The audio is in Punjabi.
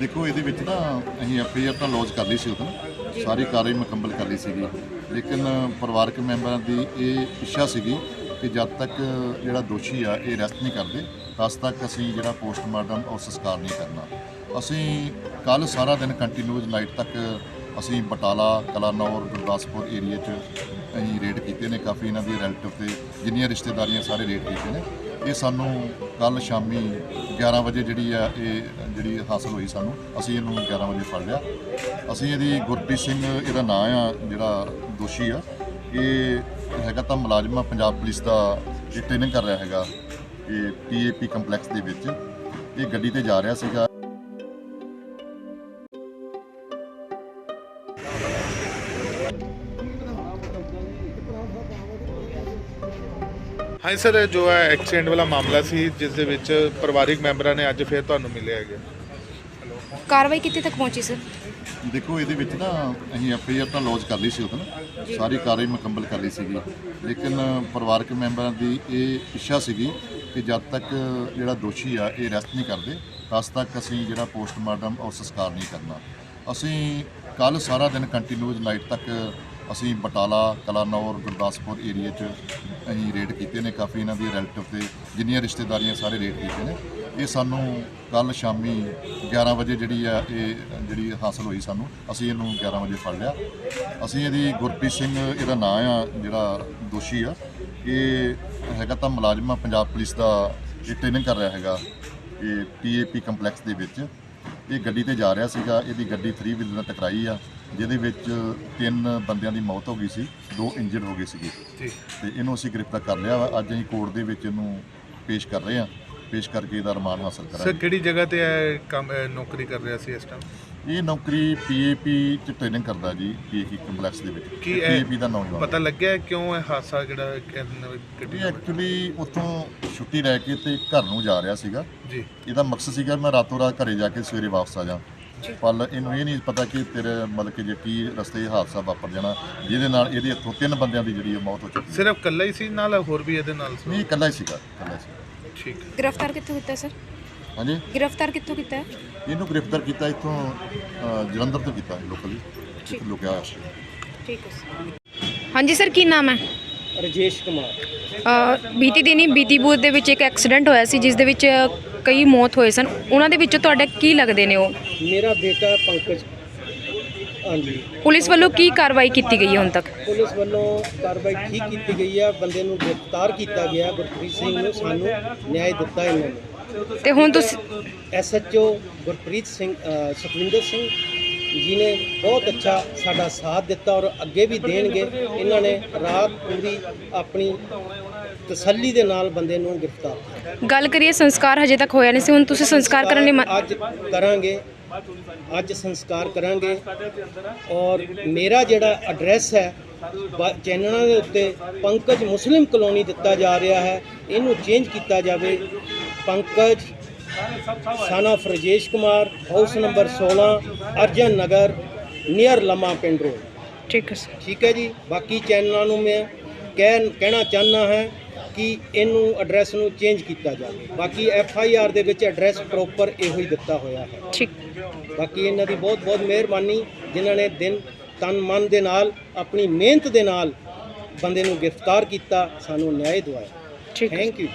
ਦੇਖੋ, ਇਹਦੇ ਵਿੱਚ ਨਾ ਅਸੀਂ ਐਫਆਈਆਰ ਤਾਂ ਲੌਂਚ ਕਰ ਲਈ ਸੀ ਉਦੋਂ। ਸਾਰੀ ਕਾਰਵਾਈ ਮੁਕੰਮਲ ਕਰ ਲਈ ਸੀਗੀ। ਲੇਕਿਨ ਪਰਿਵਾਰਕ ਮੈਂਬਰਾਂ ਦੀ ਇਹ ਇੱਛਾ ਸੀਗੀ ਕਿ ਜਦ ਤੱਕ ਜਿਹੜਾ ਦੋਸ਼ੀ ਆ, ਇਹ ਅਰੈਸਟ ਨਹੀਂ ਕਰਦੇ, ਤਦ ਤੱਕ ਅਸੀਂ ਜਿਹੜਾ ਪੋਸਟਮਾਰਟਮ ਔਰ ਸੰਸਕਾਰ ਨਹੀਂ ਕਰਨਾ। ਅਸੀਂ ਕੱਲ ਸਾਰਾ ਦਿਨ ਕੰਟੀਨਿਊਸ ਨਾਈਟ ਤੱਕ ਅਸੀਂ ਬਟਾਲਾ, ਕਲਾਨੌਰ, ਗੁਰਦਾਸਪੁਰ ਏਰੀਆ 'ਚ ਅਸੀਂ ਰੇਡ ਕੀਤੇ ਨੇ। ਕਾਫੀ ਇਹਨਾਂ ਦੀ ਰਿਲੇਟਿਵ ਤੇ ਜਿੰਨੀਆਂ ਰਿਸ਼ਤੇਦਾਰੀਆਂ ਸਾਰੇ ਰੇਡ ਕੀਤੇ ਨੇ। ਇਹ ਸਾਨੂੰ ਕੱਲ ਸ਼ਾਮੀ 11 ਵਜੇ ਜਿਹੜੀ ਆ ਇਹ ਜਿਹੜੀ ਹਾਸਲ ਹੋਈ ਸਾਨੂੰ, ਅਸੀਂ ਇਹਨੂੰ 11 ਵਜੇ ਫੜ ਲਿਆ। ਅਸੀਂ ਇਹਦੀ ਗੁਰਪ੍ਰੀਤ ਸਿੰਘ, ਇਹਦਾ ਨਾਂ ਆ, ਜਿਹੜਾ ਦੋਸ਼ੀ ਆ, ਇਹ ਹੈਗਾ ਤਾਂ ਮੁਲਾਜ਼ਮ ਆ, ਪੰਜਾਬ ਪੁਲਿਸ ਦਾ ਇਹ ਟ੍ਰੇਨਿੰਗ ਕਰ ਰਿਹਾ ਹੈਗਾ, ਇਹ ਪੀਏਪੀ ਕੰਪਲੈਕਸ ਦੇ ਵਿੱਚ। ਇਹ ਗੱਡੀ ਤੇ ਜਾ ਰਿਹਾ ਸੀਗਾ। ਹਾਂ ਸਰ ਜੋ ਹੈ ਐਕਸੀਡੈਂਟ ਵਾਲਾ ਮਾਮਲਾ ਸੀ ਜਿਸ ਦੇ ਵਿੱਚ ਪਰਿਵਾਰਿਕ ਮੈਂਬਰਾਂ ਨੇ ਅੱਜ ਫਿਰ ਤੁਹਾਨੂੰ ਮਿਲਿਆ ਹੈਗਾ। ਕਾਰਵਾਈ ਕਿੱਥੇ ਤੱਕ ਪਹੁੰਚੀ ਸਰ? ਦੇਖੋ ਇਹਦੇ ਵਿੱਚ ਨਾ ਅਸੀਂ ਐਫਆਈਆਰ ਤਾਂ ਲੌਂਚ ਕਰ ਲਈ ਸੀ ਉਦੋਂ ਸਾਰੀ ਕਾਰਵਾਈ ਮੁਕੰਮਲ ਕਰ ਲਈ ਸੀਗੀ। ਲੇਕਿਨ ਪਰਿਵਾਰਕ ਮੈਂਬਰਾਂ ਦੀ ਇਹ ਇੱਛਾ ਸੀਗੀ ਕਿ ਜਦ ਤੱਕ ਜਿਹੜਾ ਦੋਸ਼ੀ ਆ ਇਹ ਅਰੈਸਟ ਨਹੀਂ ਕਰਦੇ ਤਦ ਤੱਕ ਅਸੀਂ ਜਿਹੜਾ ਪੋਸਟਮਾਰਟਮ ਔਰ ਸੰਸਕਾਰ ਨਹੀਂ ਕਰਨਾ। ਅਸੀਂ ਕੱਲ ਸਾਰਾ ਦਿਨ ਕੰਟੀਨਿਊਸ ਨਾਈਟ ਤੱਕ ਅਸੀਂ ਬਟਾਲਾ, ਕਲਾਨੌਰ, ਗੁਰਦਾਸਪੁਰ ਏਰੀਆ 'ਚ ਅਸੀਂ ਰੇਡ ਕੀਤੇ ਨੇ, ਕਾਫੀ ਇਹਨਾਂ ਦੀ ਰਿਲੇਟਿਵ ਤੇ ਜਿੰਨੀਆਂ ਰਿਸ਼ਤੇਦਾਰੀਆਂ ਸਾਰੇ ਰੇਡ ਕੀਤੇ ਨੇ। ਇਹ ਸਾਨੂੰ ਕੱਲ ਸ਼ਾਮੀ 11 ਵਜੇ ਜਿਹੜੀ ਆ, ਇਹ ਜਿਹੜੀ ਹਾਸਲ ਹੋਈ ਸਾਨੂੰ, ਅਸੀਂ ਇਹਨੂੰ 11 ਵਜੇ ਫੜ ਲਿਆ। ਅਸੀਂ ਇਹਦੀ ਗੁਰਪ੍ਰੀਤ ਸਿੰਘ, ਇਹਦਾ ਨਾਂ ਆ, ਜਿਹੜਾ ਦੋਸ਼ੀ ਆ, ਇਹ ਹੈਗਾ ਤਾਂ ਮੁਲਾਜ਼ਮ ਆ, ਪੰਜਾਬ ਪੁਲਿਸ ਦਾ ਇਹ ਟ੍ਰੇਨਿੰਗ ਕਰ ਰਿਹਾ ਹੈਗਾ, ਇਹ ਪੀਏਪੀ ਕੰਪਲੈਕਸ ਦੇ ਵਿੱਚ। ਇਹ ਗੱਡੀ ਤੇ ਜਾ ਰਿਹਾ ਸੀਗਾ, ਇਹਦੀ ਗੱਡੀ 3 ਵੀਲਰ ਨਾਲ ਟਕਰਾਈ ਆ। ਜਿਹਦੇ ਵਿੱਚ ਤਿੰਨ ਬੰਦਿਆਂ ਦੀ ਮੌਤ ਹੋ ਗਈ ਸੀ ਦੋ ਇੰਜਰਡ ਹੋ ਗਏ ਸੀਗੇ। ਤੇ ਇਹਨੂੰ ਅਸੀਂ ਗ੍ਰਿਫਤਾਰ ਕਰ ਲਿਆ ਵਾ। ਅੱਜ ਅਸੀਂ ਕੋਰਟ ਦੇ ਵਿੱਚ ਇਹਨੂੰ ਪੇਸ਼ ਕਰ ਰਹੇ ਹਾਂ। ਪੇਸ਼ ਕਰਕੇ ਇਹਦਾ ਰਿਮਾਂਡ ਹਾਸਲ ਸਰ ਕਰਾਂਗੇ ਕਿਹੜੀ ਜਗ੍ਹਾ ਤੇ ਇਹ ਕੰਮ ਇਹ ਨੌਕਰੀ ਕਰ ਰਿਹਾ ਸੀ ਇਸ ਟਾਈਮ ਇਹ ਨੌਕਰੀ ਪੀਏਪੀ ਚ ਟ੍ਰੇਨਿੰਗ ਕਰਦਾ ਜੀ ਪੀਏਪੀ ਕੰਪਲੈਕਸ ਦੇ ਵਿੱਚ। ਕੀ ਇਹ ਪੀਏਪੀ ਦਾ ਨੌਜਵਾਨ ਪਤਾ ਲੱਗਿਆ ਕਿਉਂ ਇਹ ਹਾਦਸਾ ਜਿਹੜਾ ਗੱਡੀ ਇਹ ਐਕਚੁਅਲੀ ਉੱਥੋਂ ਛੁੱਟੀ ਲੈ ਕੇ ਤੇ ਘਰ ਨੂੰ ਜਾ ਰਿਹਾ ਸੀਗਾ। ਜੀ। ਇਹਦਾ ਮਕਸਦ ਸੀਗਾ ਮੈਂ ਰਾਤੋਂ ਰਾਤ ਘਰੇ ਜਾ ਕੇ ਸਵੇਰੇ ਵਾਪਸ ਆ ਜਾ ਪਰ ਇਹਨੂੰ ਇਹ ਨਹੀਂ ਪਤਾ ਕਿ ਤੇਰੇ ਮਤਲਬ ਕਿ ਜੇ ਕੀ ਰਸਤੇ ਹਾਦਸਾ ਵਾਪਰ ਜਾਣਾ ਜਿਹਦੇ ਨਾਲ ਇਹਦੇ ਹੱਥੋਂ ਤਿੰਨ ਬੰਦਿਆਂ ਦੀ ਜਿਹੜੀ ਉਹ ਮੌਤ ਹੋ ਚੁੱਕੀ ਸਿਰਫ ਇਕੱਲਾ ਹੀ ਸੀ ਨਾਲ ਹੋਰ ਵੀ ਇਹਦੇ ਨਾਲ ਸੀ ਨਹੀਂ ਇਕੱਲਾ ਹੀ ਸੀਗਾ ਇਕੱਲਾ ਹੀ ਸੀਗਾ। ਠੀਕ ਹੈ। ਗ੍ਰਿਫਤਾਰ ਕਿੱਥੋਂ ਕੀਤਾ ਸਰ? ਹਾਂਜੀ? ਗ੍ਰਿਫਤਾਰ ਕਿੱਥੋਂ ਕੀਤਾ? ਹੈ ਇਹਨੂੰ ਗ੍ਰਿਫਤਾਰ ਕੀਤਾ ਇੱਥੋਂ ਅ, ਜਲੰਧਰ ਤੋਂ ਕੀਤਾ ਲੋਕਲੀ। ਠੀਕ। ਲੁਕਿਆ ਹੋਇਆ ਸੀ। ਠੀਕ ਹੈ ਸਰ। ਹਾਂਜੀ ਸਰ ਕੀ ਨਾਮ ਹੈ? ਰਜੇਸ਼ ਕੁਮਾਰ। ਅ, ਬੀਤੀ ਦਿਨੀ ਬੀਤੀ ਬੂਥ ਦੇ ਵਿੱਚ ਇੱਕ ਐਕਸੀਡੈਂਟ ਹੋਇਆ ਸੀ ਜਿਸ ਦੇ ਵਿੱਚ ਕਈ ਮੌਤ ਹੋਏ ਸਨ। ਉਹਨਾਂ ਦੇ ਵਿੱਚੋਂ ਤੁਹਾਡੇ ਕੀ ਲੱਗਦੇ ਨੇ ਉਹ? ਮੇਰਾ ਬੇਟਾ ਪੰਕਜ ਹਾਂਜੀ। ਪੁਲਿਸ ਵੱਲੋਂ ਕੀ ਕਾਰਵਾਈ ਕੀਤੀ ਗਈ ਹੈ ਹੁਣ ਤੱਕ? ਪੁਲਿਸ ਵੱਲੋਂ ਕਾਰਵਾਈ ਠੀਕ ਕੀਤੀ ਗਈ ਆ ਬੰਦੇ ਨੂੰ ਗ੍ਰਿਫਤਾਰ ਕੀਤਾ ਗਿਆ। ਗੁਰਪ੍ਰੀਤ ਸਿੰਘ ਨੂੰ ਸਾਨੂੰ ਨਿਆਂ ਦਿੱਤਾ ਇਹਨਾਂ ਨੇ। ਤੇ ਹੁਣ ਤੁਸੀਂ ਐਸਐਚਓ ਗੁਰਪ੍ਰੀਤ ਸਿੰਘ ਸੁਖਵਿੰਦਰ ਸਿੰਘ ਜੀ ਨੇ ਬਹੁਤ ਅੱਛਾ ਸਾਡਾ ਸਾਥ ਦਿੱਤਾ ਔਰ ਅੱਗੇ ਵੀ ਦੇਣਗੇ। ਇਹਨਾਂ ਨੇ ਰਾਤ ਪੂਰੀ ਆਪਣੀ ਤਸੱਲੀ ਦੇ ਨਾਲ ਬੰਦੇ ਨੂੰ ਗ੍ਰਿਫਤਾਰ ਕੀਤਾ ਗੱਲ ਕਰੀਏ ਸੰਸਕਾਰ ਹਜੇ ਤੱਕ ਹੋਇਆ ਨਹੀਂ ਸੀ ਹੁਣ ਤੁਸੀਂ ਸੰਸਕਾਰ ਕਰਨ ਲਈ ਮ- ਅੱਜ ਕਰਾਂਗੇ। ਅੱਜ ਸੰਸਕਾਰ ਕਰਾਂਗੇ। ਔਰ ਮੇਰਾ ਜਿਹੜਾ ਐਡਰੈਸ ਹੈ ਬ- ਚੈਨਲਾਂ ਦੇ ਉੱਤੇ ਪੰਕਜ ਮੁਸਲਿਮ ਕਲੋਨੀ ਦਿੱਤਾ ਜਾ ਰਿਹਾ ਹੈ। ਇਹਨੂੰ ਚੇਂਜ ਕੀਤਾ ਜਾਵੇ। Pankaj son of Rajesh Kumar house number 16 Arjan Nagar near Lamma Pind road. ਠੀਕ ਹੈ ਸਰ ਠੀਕ ਹੈ ਜੀ? ਬਾਕੀ ਚੈਨਲਾਂ ਨੂੰ ਮੈਂ ਕਹਿ ਕਹਿਣਾ ਚਾਹੁੰਦਾ ਹਾਂ ਕਿ ਇਹਨੂੰ ਐਡਰੈਸ ਨੂੰ ਚੇਂਜ ਕੀਤਾ ਜਾਵੇ। ਬਾਕੀ ਐਫ ਆਈ ਆਰ ਦੇ ਵਿੱਚ ਐਡਰੈਸ ਪ੍ਰੋਪਰ ਇਹੋ ਹੀ ਦਿੱਤਾ ਹੋਇਆ ਹੈ। ਠੀਕ। ਬਾਕੀ ਇਹਨਾਂ ਦੀ ਬਹੁਤ ਬਹੁਤ ਮਿਹਰਬਾਨੀ ਜਿਨ੍ਹਾਂ ਨੇ ਦਿਨ ਤਨ ਮਨ ਦੇ ਨਾਲ ਆਪਣੀ ਮਿਹਨਤ ਦੇ ਨਾਲ ਬੰਦੇ ਨੂੰ ਗ੍ਰਿਫਤਾਰ ਕੀਤਾ ਸਾਨੂੰ ਨਿਆਂ ਦਿਵਾਇਆ। ਠੀਕ। Thank you